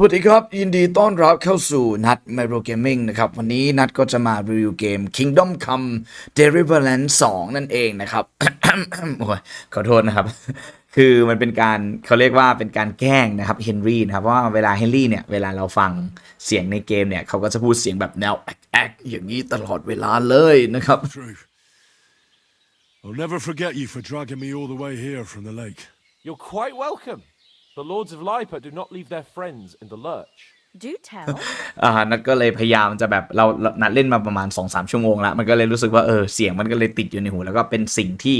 สวัสดีครับ ยินดีต้อนรับเข้าสู่นัด m y r o Gaming นะครับ วันนี้นัดก็จะมารีวิวเกม Kingdom Come Deliverance 2 นั่นเองนะครับ โอ้ยขอโทษนะครับ คือมันเป็นการเขาเรียกว่าเป็นการแกล้งนะครับเฮนรี่นะครับเพราะว่าเวลาเฮนรี่เนี่ย เวลาเราฟังเสียงในเกมเนี่ย เขาก็จะพูดเสียงแบบแนวแอกแอกอย่างนี้ตลอด왜ลาเลยนะครับ True. I'll never forget you for dragging me all the way here from the lake. You're quite welcome. The Lords of Lipa do not leave their friends in the lurch. Do tell. อ่านัดก็เลยพยายามจะแบบเราเรานัดเล่นมาประมาณ2อสชั่วโมงแล้ว มันก็เลยรู้สึกว่าเออเสียงมันก็เลยติดอยู่ในหู แล้วก็เป็นสิ่งที่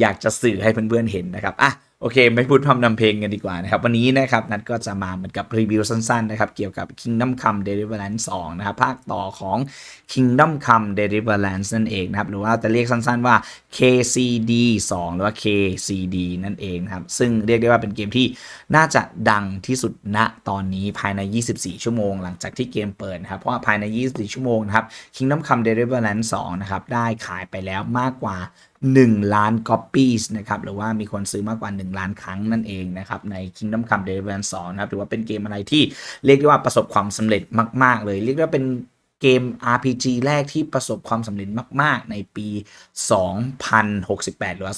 อยากจะสื่อให้เพื่อนๆเห็นนะครับอะ โอเค ไม่พูดพร่ำนำเพลงกันดีกว่านะครับ วันนี้นะครับ นัดก็จะมาเหมือนกับรีวิวสั้นๆนะครับ เกี่ยวกับ Kingdom Come Deliverance 2 นะครับ ภาคต่อของ Kingdom Come Deliverance นั่นเองนะครับ หรือว่าจะเรียกสั้นๆว่า KCD 2 หรือว่า KCD นั่นเองนะครับ ซึ่งเรียกได้ว่าเป็นเกมที่น่าจะดังที่สุดณตอนนี้ภายใน 24 ชั่วโมง หลังจากที่เกมเปิดนะครับ เพราะว่าภายใน 24 ชั่วโมงนะครับ Kingdom Come Deliverance 2 นะครับ ได้ขายไปแล้วมากกว่า1 ล้าน copies นะครับ หรือว่ามีคนซื้อมากกว่า 1 ล้านครั้งนั่นเองนะครับ ใน Kingdom Come Deliverance 2นะครับถือว่าเป็นเกมอะไรที่เรียกได้ว่าประสบความสำเร็จมาก ๆ เลย เรียกได้ว่าเป็น เกม RPG แรกที่ประสบความสำเร็จมาก ๆ ในปี 2068 หรือว่า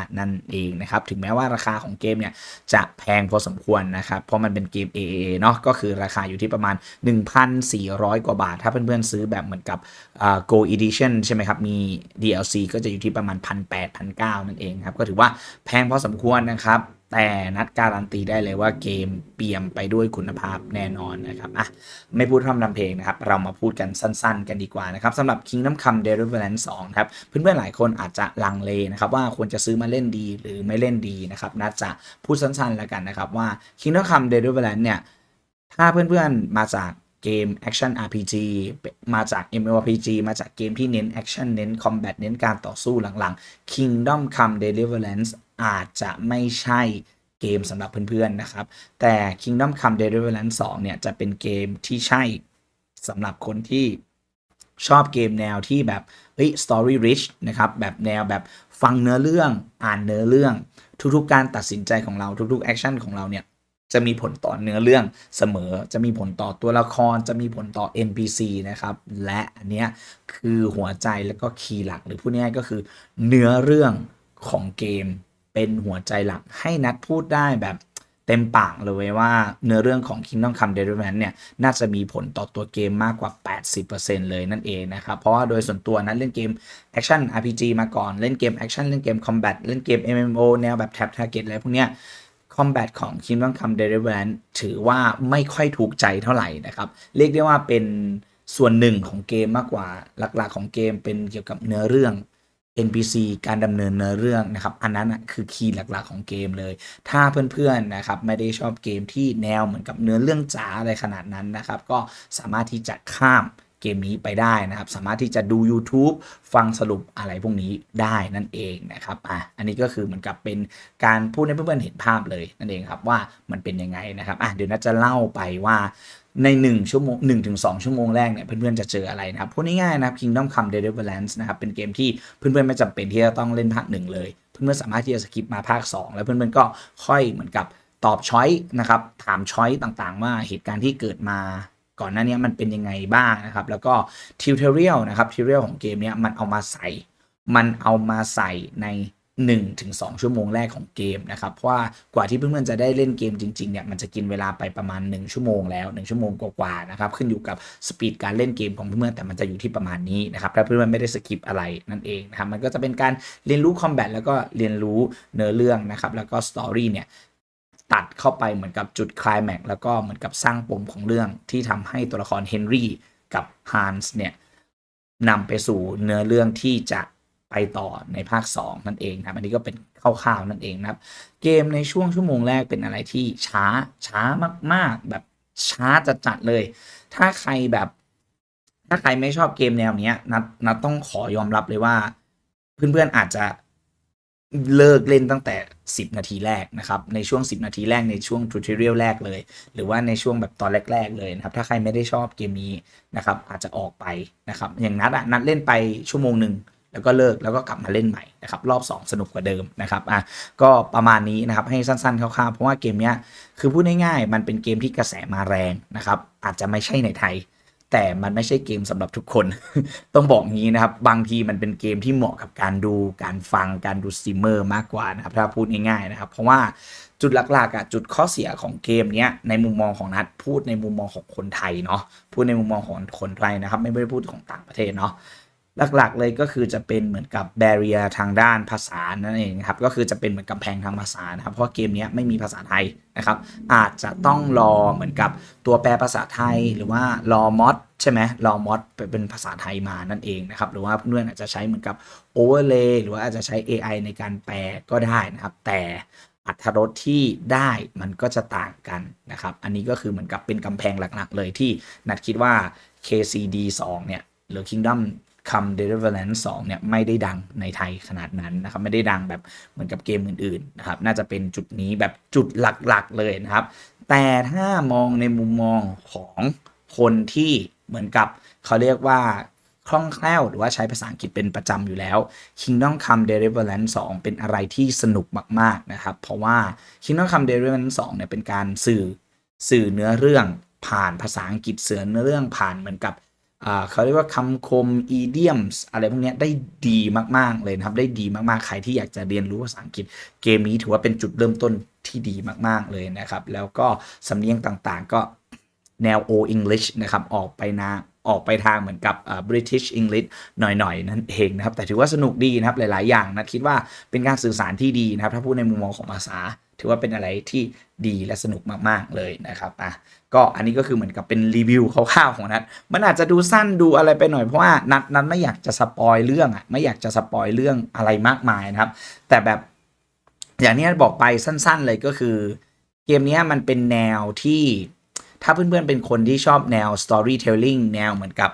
2025 นั่นเองนะครับ ถึงแม้ว่าราคาของเกมเนี่ยจะแพงพอสมควรนะครับ เพราะมันเป็นเกม AAA เนาะก็คือราคาอยู่ที่ประมาณ 1,400 กว่าบาท ถ้าเพื่อน ๆ ซื้อแบบเหมือนกับอ่า Go Edition ใช่ไหมครับ มี DLC ก็จะอยู่ที่ประมาณ 1,800 1,900 นั่นเองครับ ก็ถือว่าแพงพอสมควรนะครับ แต่นัดการันตีได้เลยว่าเกมเปี่ยมไปด้วยคุณภาพแน่นอนนะครับอะไม่พูดพร่ำนำเพลงนะครับ เรามาพูดกันสั้นๆ กันดีกว่านะครับสำหรับ Kingdom Come Deliverance 2ครับเพื่อนๆหลายคนอาจจะลังเลนะครับว่าควรจะซื้อมาเล่นดีหรือไม่เล่นดีนะครับนัดจะพูดสั้นๆแล้วกันนะครับว่า Kingdom Come Deliverance เนี่ยถ้าเพื่อนๆมาจาก เกม Action RPG มาจาก MMORPG มาจากเกมที่เน้น Action เน้น Combat เน้นการต่อสู้หลังๆ Kingdom Come Deliverance อาจจะไม่ใช่เกมสำหรับเพื่อนๆนะครับ แต่ Kingdom Come Deliverance 2 เนี่ย จะเป็นเกมที่ใช่สำหรับคนที่ชอบเกมแนวที่แบบเฮ้ย story rich นะครับ แบบแนวแบบฟังเนื้อเรื่องอ่านเนื้อเรื่อง ทุกๆ การตัดสินใจของเราทุกๆ แอคชั่นของเราเนี่ย จะมีผลต่อเนื้อเรื่องเสมอ จะมีผลต่อตัวละคร จะมีผลต่อ NPC นะครับ และอันเนี้ยคือหัวใจแล้วก็คีย์หลัก หรือพูดง่ายๆก็คือ เนื้อเรื่องของเกม เป็นหัวใจหลักให้นัดพูดได้แบบเต็มปากเลยว่าเนื้อเรื่องของ Kingdom Come Deliverance เนี่ยน่าจะมีผลต่อตัวเกมมากกว่า 80%เลยนั่นเองนะครับ เพราะว่าโดยส่วนตัวนั้นเล่นเกม Action RPG มาก่อน เล่นเกม Action เล่นเกม Combat เล่นเกม MMO แนวแบบ Tap Target อะไรพวกเนี้ย Combat ของ Kingdom Come Deliverance ถือว่าไม่ค่อยถูกใจเท่าไหร่นะครับ เรียกได้ว่าเป็นส่วนหนึ่งของเกมมากกว่าหลักๆของเกมเป็นเกี่ยวกับเนื้อเรื่อง NPC การดำเนินเนื้อเรื่องนะครับ อันนั้นคือคีย์หลักๆของเกมเลย ถ้าเพื่อนๆนะครับไม่ได้ชอบเกมที่แนวเหมือนกับเนื้อเรื่องจ๋าอะไรขนาดนั้นนะครับ ก็สามารถที่จะข้าม มนี้ไปได้นะครับ สามารถที่จะดู YouTube ฟังสรุปอะไรพวกนี้ได้นั่นเองนะครับอะอันนี้ก็คือเหมือนกับเป็นการพูดให้เพื่อนๆเห็นภาพเลยนั่นเองครับว่ามันเป็นยังไงนะครับอะเดี๋ยวน่าจะเล่าไปว่าใน 1 ชั่วโมง1ถึง2ชั่วโมงแรกเนี่ยเพื่อนๆจะเจออะไรนะครับพูดง่ายๆนะครับ Kingdom Come Deliverance นะครับเป็นเกมที่เพื่อนๆไม่จำเป็นที่จะต้องเล่นภาคหนึ่งเลย เพื่อนๆสามารถที่จะสกิปมาภาค 2 แล้วเพื่อนๆก็ค่อยเหมือนกับตอบช้อยนะครับถามช้อยต่างๆ ว่าเหตุการณ์ที่เกิดมา ก่อนหน้านี้มันเป็นยังไงบ้างนะครับ แล้วก็ทิวเทอเรียลนะครับทิวเทอเรียลของเกมเนี้ยมันเอามาใส่ มันเอามาใส่ใน1ถึง2ชั่วโมงแรกของเกมนะครับ เพราะว่ากว่าที่เพื่อนๆจะได้เล่นเกมจริงๆเนี่ยมันจะกินเวลาไปประมาณ 1 ชั่วโมงแล้ว 1 ชั่วโมงกว่าๆนะครับขึ้นอยู่กับสปีดการเล่นเกมของเพื่อนๆแต่มันจะอยู่ที่ประมาณนี้นะครับถ้าเพื่อนๆไม่ได้สกิปอะไรนั่นเองนะครับมันก็จะเป็นการเรียนรู้คอมแบทแล้วก็เรียนรู้เนื้อเรื่องนะครับแล้วก็สตอรี่เนี่ย ตัดเข้าไปเหมือนกับจุดคลายแม็กแล้วก็เหมือนกับสร้างปมของเรื่องที่ทำให้ตัวละครเฮนรี่กับฮันส์เนี่ยนำไปสู่เนื้อเรื่องที่จะไปต่อในภาค 2 นั่นเองนะครับอันนี้ก็เป็นคร่าวๆนั่นเองนะครับ เกมในช่วงชั่วโมงแรกเป็นอะไรที่ช้าช้ามากๆ แบบช้าจัดๆเลย ถ้าใครแบบ ถ้าใครไม่ชอบเกมแนวเนี้ยนัดนัดต้องขอยอมรับเลยว่า เพื่อนๆอาจจะ เลิกเล่นตั้งแต่ 10 นาทีแรกนะครับ ในช่วง 10 นาทีแรกในช่วงทูตเรียลแรกเลย หรือว่าในช่วงแบบตอนแรก ๆ เลยนะครับ ถ้าใครไม่ได้ชอบเกมนี้นะครับ อาจจะออกไปนะครับ อย่างนัดอะนัดเล่นไปชั่วโมงหนึ่งแล้วก็เลิกแล้วก็กลับมาเล่นใหม่นะครับ รอบ 2 สนุกกว่าเดิมนะครับอะก็ประมาณนี้นะครับให้สั้นๆคร่าวๆเพราะว่าเกมเนี้ยคือพูดง่ายๆมันเป็นเกมที่กระแสมาแรงนะครับอาจจะไม่ใช่ในไทย แต่มันไม่ใช่เกมสำหรับทุกคน ต้องบอกงี้นะครับ บางทีมันเป็นเกมที่เหมาะกับการดูการฟังการดูสตรีมเมอร์มากกว่านะครับ ถ้าพูดง่ายๆนะครับ เพราะว่าจุดหลักๆอะจุดข้อเสียของเกมเนี้ยในมุมมองของนัดพูดในมุมมองของคนไทยเนาะพูดในมุมมองของคนไทยนะครับ ไม่ได้พูดของต่างประเทศเนาะ หลักๆเลยก็คือจะเป็นเหมือนกับ b บ r รียทางด้านภาษานั่นเองครับก็คือจะเป็นเหมือนกำแพงทางภาษานะครับเพราะเกมนี้ไม่มีภาษาไทยนะครับอาจจะต้องรอเหมือนกับตัวแปลภาษาไทยหรือว่ารอมอดใช่ไหมรอมอดเป็นภาษาไทยมานั่นเองนะครับหรือว่าเพื่อนอาจจะใช้เหมือนกับ Overlay หรือว่าอาจจะใช้ AI ในการแปลก็ได้นะครับ แต่อัตรสที่ได้มันก็จะต่างกันนะครับ อันนี้ก็คือเหมือนกับเป็นกำแพงหลักๆ เลยที่นัดคิดว่า KCD 2เนี่ยหรือ Kingdom Come Deliverance 2เนี่ยไม่ได้ดังในไทยขนาดนั้นนะครับไม่ได้ดังแบบเหมือนกับเกมอื่นๆนะครับน่าจะเป็นจุดนี้แบบจุดหลักๆเลยนะครับ แต่ถ้ามองในมุมมองของคนที่เหมือนกับเขาเรียกว่าคล่องแคล่วหรือว่าใช้ภาษาอังกฤษเป็นประจำอยู่แล้ว Kingdom Come Deliverance 2 เป็นอะไรที่สนุกมากๆนะครับ เพราะว่า Kingdom Come Deliverance 2 เนี่ยเป็นการสื่อสื่อเนื้อเรื่องผ่านภาษาอังกฤษเสือเนื้อเรื่องผ่านเหมือนกับ เขาเรียกว่าคำคม idioms อะไรพวกนี้ได้ดีมาก ๆ เลยนะครับ ได้ดีมากๆ ใครที่อยากจะเรียนรู้ภาษาอังกฤษ เกมนี้ถือว่าเป็นจุดเริ่มต้นที่ดีมาก ๆ เลยนะครับ แล้วก็สำเนียงต่างๆ ก็แนว O English นะครับ ออกไปนะออกไปทางเหมือนกับอ่า British English หน่อยๆ นั่นเองนะครับ แต่ถือว่าสนุกดีนะครับ หลาย ๆ อย่างนะคิดว่าเป็นการสื่อสารที่ดีนะครับ ถ้าพูดในมุมมองของภาษา ถือว่าเป็นอะไรที่ดีและสนุกมากๆเลยนะครับอะก็อันนี้ก็คือเหมือนกับเป็นรีวิวคร่าวๆของนัดมันอาจจะดูสั้นดูอะไรไปหน่อยเพราะว่านัดนัดไม่อยากจะสปอยเรื่องอะไม่อยากจะสปอยเรื่องอะไรมากมายนะครับ แต่แบบอย่างที่นัทบอกไปสั้นๆเลยก็คือ เกมนี้มันเป็นแนวที่ถ้าเพื่อนๆเป็นคนที่ชอบแนว storytelling แนวเหมือนกับ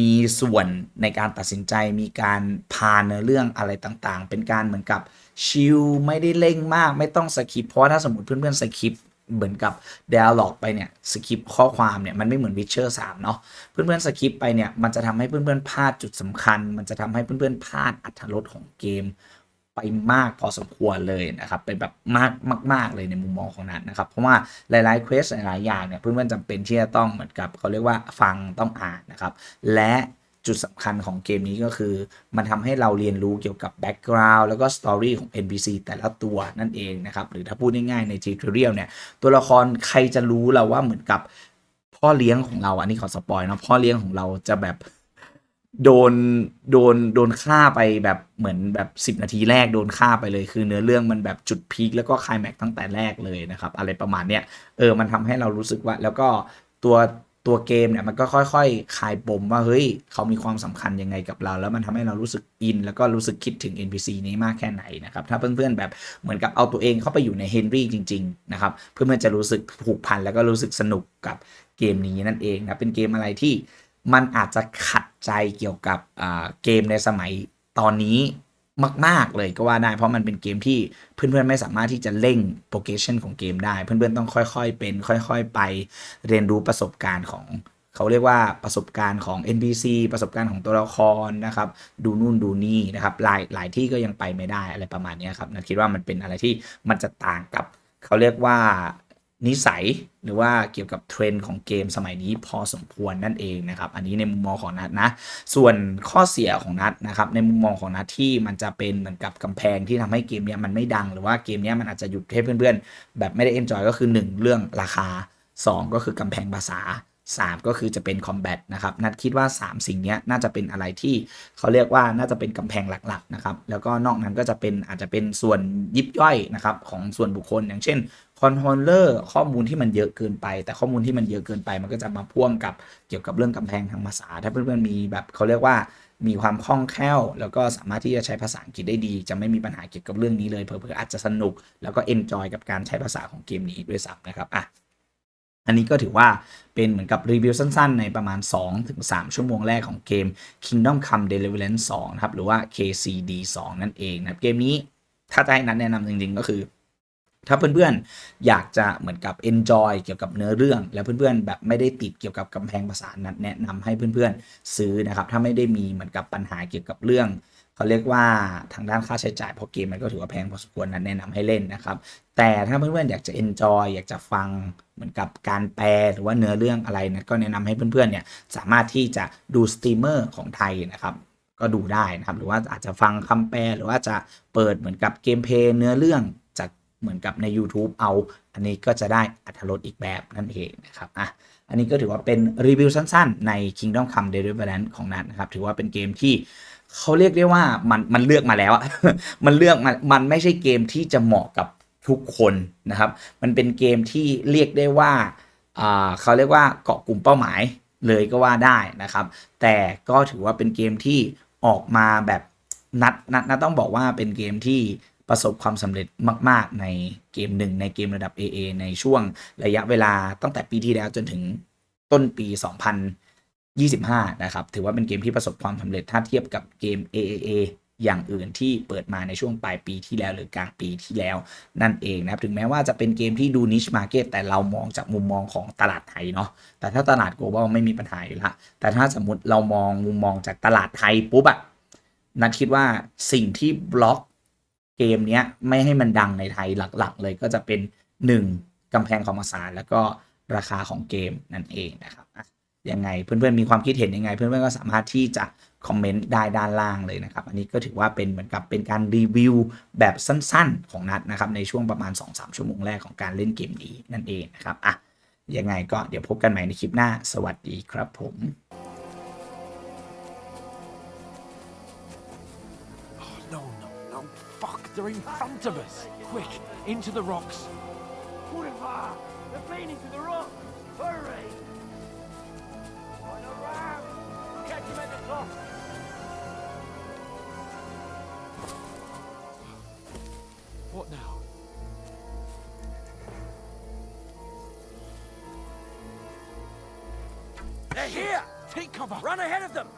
มีส่วนในการตัดสินใจมีการพาเนื้อเรื่องอะไรต่างๆ เป็นการเหมือนกับ ชิลไม่ได้เร่งมากไม่ต้องสคริปเพราะถ้าสมมติเพื่อนๆสคริปเหมือนกับ dialog ไปเนี่ยสคริปข้อความเนี่ยมันไม่เหมือน Witcher 3 เนาะเพื่อนๆสคริปไปเนี่ยมันจะทำให้เพื่อนๆพลาดจุดสำคัญ มันจะทำให้เพื่อนๆพลาดอัตรสของเกมไปมากพอสมควรเลยนะครับเป็นแบบมากมาก ๆ เลยในมุมมองของนัทนะครับ เพราะว่าหลายๆเควสหลายๆอย่างเนี่ยเพื่อนๆจำเป็นที่จะต้องเหมือนกับเขาเรียกว่าฟังต้องอ่านนะครับ และ จุดสำคัญของเกมนี้ก็คือ มันทำให้เราเรียนรู้เกี่ยวกับแบ็กกราวด์แล้วก็สตอรี่ของ NPC แต่ละตัวนั่นเองนะครับ หรือถ้าพูดง่ายๆใน tutorial เนี่ย ตัวละครใครจะรู้เราว่าเหมือนกับพ่อเลี้ยงของเราอันนี้ขอสปอยนะพ่อเลี้ยงของเราจะแบบโดนโดนโดนฆ่าไปแบบเหมือนแบบ 10 นาทีแรกโดนฆ่าไปเลยคือเนื้อเรื่องมันแบบจุดพีคแล้วก็คลายแม็กซ์ตั้งแต่แรกเลยนะครับ อะไรประมาณเนี้ยเออมันทำให้เรารู้สึกว่าแล้วก็ตัว ตัวเกมเนี่ยมันก็ค่อยๆคลายปมว่าเฮ้ยเขามีความสำคัญยังไงกับเรา แล้วมันทำให้เรารู้สึกอิน แล้วก็รู้สึกคิดถึง NPC นี้มากแค่ไหนนะครับถ้าเพื่อนๆแบบเหมือนกับเอาตัวเองเข้าไปอยู่ในเฮนรี่จริงๆนะครับเพื่อนๆจะรู้สึกผูกพันแล้วก็รู้สึกสนุกกับเกมนี้นั่นเองนะเป็นเกมอะไรที่มันอาจจะขัดใจเกี่ยวกับเกมในสมัยตอนนี้ มาก ๆ เลยก็ว่าได้ เพราะมันเป็นเกมที่เพื่อนๆไม่สามารถที่จะเร่งโปรเกชันของเกมได้ เพื่อนๆต้องค่อยๆ เป็น ค่อย ๆ ไปเรียนรู้ประสบการณ์ของเขาเรียกว่าประสบการณ์ของ NPC ประสบการณ์ของตัวละครนะครับ ดูนู่นดูนี่นะครับหลายหลายที่ก็ยังไปไม่ได้อะไรประมาณนี้ครับนัทคิดว่ามันเป็นอะไรที่มันจะต่างกับ เขาเรียกว่า นิสัยหรือว่าเกี่ยวกับเทรนด์ของเกมสมัยนี้พอสมควรนั่นเองนะครับ อันนี้ในมุมมองของนัดนะ ส่วนข้อเสียของนัดนะครับ ในมุมมองของนัดที่มันจะเป็นเหมือนกับกำแพงที่ทำให้เกมเนี้ยมันไม่ดัง หรือว่าเกมเนี้ยมันอาจจะหยุดให้เพื่อนๆ แบบไม่ได้เอนจอยก็คือ 1 เรื่องราคา 2 ก็คือกำแพงภาษา 3 ก็คือจะเป็นคอมแบทนะครับ นัดคิดว่า 3 สิ่งเนี้ยน่าจะเป็นอะไรที่เขาเรียกว่าน่าจะเป็นกำแพงหลักๆนะครับ แล้วก็นอกนั้นก็จะเป็นอาจจะเป็นส่วนยิบย่อยนะครับของส่วนบุคคลอย่างเช่น อนโทรลเลอร์ข้อมูลที่มันเยอะเกินไป แต่ข้อมูลที่มันเยอะเกินไป มันก็จะมาพ่วงกับเกี่ยวกับเรื่องกำแพงทางภาษา ถ้าเพื่อนๆมีแบบเขาเรียกว่ามีความคล่องแคล่ว แล้วก็สามารถที่จะใช้ภาษาอังกฤษได้ดี จะไม่มีปัญหาเกี่ยวกับเรื่องนี้เลย เผื่อๆอาจจะสนุก แล้วก็เอนจอยกับการใช้ภาษาของเกมนี้ด้วยซ้ำนะครับอะอันนี้ก็ถือว่าเป็นเหมือนกับรีวิวสั้นๆ ในประมาณ 2-3 ชั่วโมงแรกของเกม Kingdom Come Deliverance 2 นะครับ หรือว่า KCD 2 นั่นเองนะครับ เกมนี้ถ้าจะให้นัดแนะนำจริงๆ ก็คือ ถ้าเพื่อนๆ อยากจะเหมือนกับ enjoy เกี่ยวกับเนื้อเรื่อง แล้วเพื่อนๆ แบบไม่ได้ติดเกี่ยวกับกำแพงภาษานัดแนะนำให้เพื่อนๆ ซื้อนะครับ ถ้าไม่ได้มีเหมือนกับปัญหาเกี่ยวกับเรื่องเขาเรียกว่าทางด้านค่าใช้จ่ายเพราะเกมมันก็ถือว่าแพงพอสมควรนั้นแนะนำให้เล่นนะครับ แต่ถ้าเพื่อนๆ อยากจะ enjoy อยากจะฟังเหมือนกับการแปลหรือว่าเนื้อเรื่องอะไรนะก็แนะนำให้เพื่อนๆ เนี่ยสามารถที่จะดูสตรีมเมอร์ของไทยนะครับก็ดูได้นะครับ หรือว่าอาจจะฟังคำแปลหรือว่าจะเปิดเหมือนกับเกมเพลย์เนื้อเรื่อง เหมือนกับใน YouTube เอา อันนี้ก็จะได้อัธรสอีกแบบนั่นเองนะครับอะอันนี้ก็ถือว่าเป็นรีวิวสั้นๆ ใน Kingdom Come Deliverance ของนัทนะครับ ถือว่าเป็นเกมที่เขาเรียกได้ว่ามันมันเลือกมาแล้วอะมันเลือกมามันไม่ใช่เกมที่จะเหมาะกับทุกคนนะครับ มันเป็นเกมที่เรียกได้ว่าอ่าเขาเรียกว่าเกาะกลุ่มเป้าหมายเลยก็ว่าได้นะครับ แต่ก็ถือว่าเป็นเกมที่ออกมาแบบนัดนัดนัดต้องบอกว่าเป็นเกมที่ ประสบความสำเร็จมาก ๆ ในเกมหนึ่งในเกมระดับ AA ในช่วงระยะเวลาตั้งแต่ปีที่แล้วจนถึงต้นปี 2025 นะครับ ถือว่าเป็นเกมที่ประสบความสำเร็จถ้าเทียบกับเกม AAA อย่างอื่นที่เปิดมาในช่วงปลายปีที่แล้วหรือกลางปีที่แล้วนั่นเองนะครับ ถึงแม้ว่าจะเป็นเกมที่ดูนิชมาร์เก็ตแต่เรามองจากมุมมองของตลาดไทยเนาะแต่ถ้าตลาด global ไม่มีปัญหาอยู่ละแต่ถ้าสมมติเรามองมุมมองจากตลาดไทยปุ๊บอะนัดคิดว่าสิ่งที่บล็อก เกมเนี้ยไม่ให้มันดังในไทยหลักๆ เลยก็จะเป็น 1กำแพงของภาษาแล้วก็ราคาของเกมนั่นเองนะครับยังไงเพื่อนๆมีความคิดเห็นยังไง เพื่อนๆก็สามารถที่จะคอมเมนต์ได้ด้านล่างเลยนะครับ อันนี้ก็ถือว่าเป็นเหมือนกับเป็นการรีวิวแบบสั้นๆ ของนัดนะครับ ในช่วงประมาณ 2-3 ชั่วโมงแรกของการเล่นเกมนี้นั่นเองนะครับอะยังไงก็เดี๋ยวพบกันใหม่ในคลิปหน้า สวัสดีครับผม they're in front of us. Quick, into the rocks. Boulevard! They're bleeding to the rocks. Hurry! On ram! Catch them at the top! What now? They're here! Take cover. Run ahead of them!